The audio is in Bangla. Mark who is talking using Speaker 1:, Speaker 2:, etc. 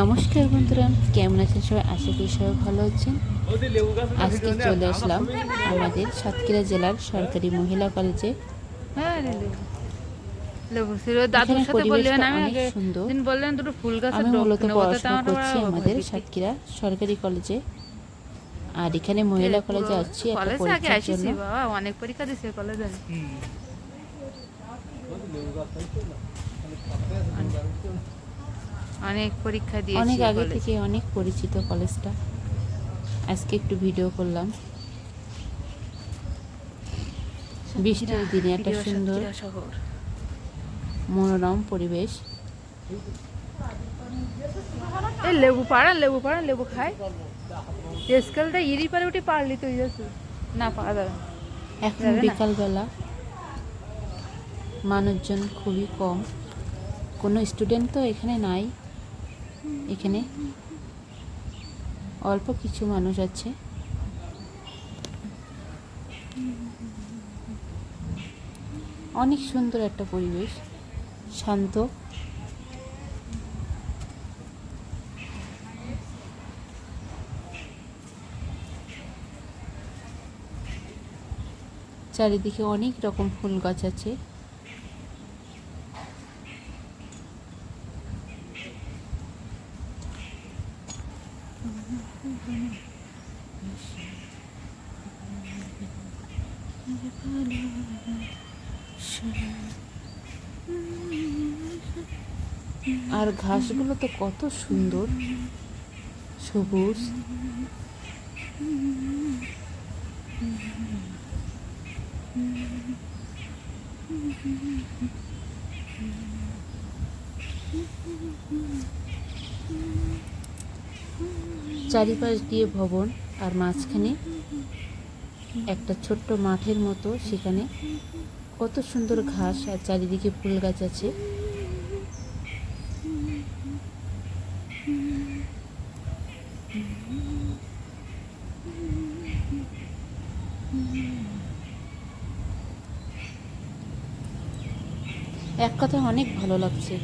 Speaker 1: নমস্কার বন্ধুরা কেমন আছেন সবাই? আশা করি সবাই ভালো আছেন। আজকে চলে আসলাম আমাদের সাতক্ষীরা জেলার সরকারি মহিলা কলেজে।
Speaker 2: হ্যাঁ আমি
Speaker 1: মূলত পড়াশোনা করছি আমাদের সাতক্ষীরা সরকারি কলেজে। আর এখানে মহিলা কলেজে আসছি একটা পরীক্ষার জন্য।
Speaker 2: অনেক পরীক্ষা দিছে কলেজে। অনেক পরীক্ষা দিয়েছি
Speaker 1: অনেক আগে থেকে অনেক পরিচিত কলেজটা আজকে একটু ভিডিও করলাম। বৃষ্টির দিনে একটা সুন্দর মনোরম পরিবেশ।
Speaker 2: এই লেবু পাড়ান লেবু পাড়ান লেবু খাই স্কেলটা ইরি পারে উঠে পারলি তুই না পারা যাবে।
Speaker 1: এখন? বিকালবেলা মানুষজন খুবই কম। কোনো স্টুডেন্ট তো এখানে নাই। এখানে অল্প কিছু মানুষ আছে। অনেক সুন্দর একটা পরিবেশ, শান্ত। চারিদিকে অনেক রকম ফুল গাছ আছে। আর ঘাসগুলো তো কত সুন্দর। সবুজ। চারিপাশ দিয়ে ভবন আর মাঝখানে একটা ছোট্ট মাঠের মতো। সেখানে কত সুন্দর ঘাস আর চারিদিকে ফুল গাছ আছে। এক কথায় অনেক ভালো লাগছে।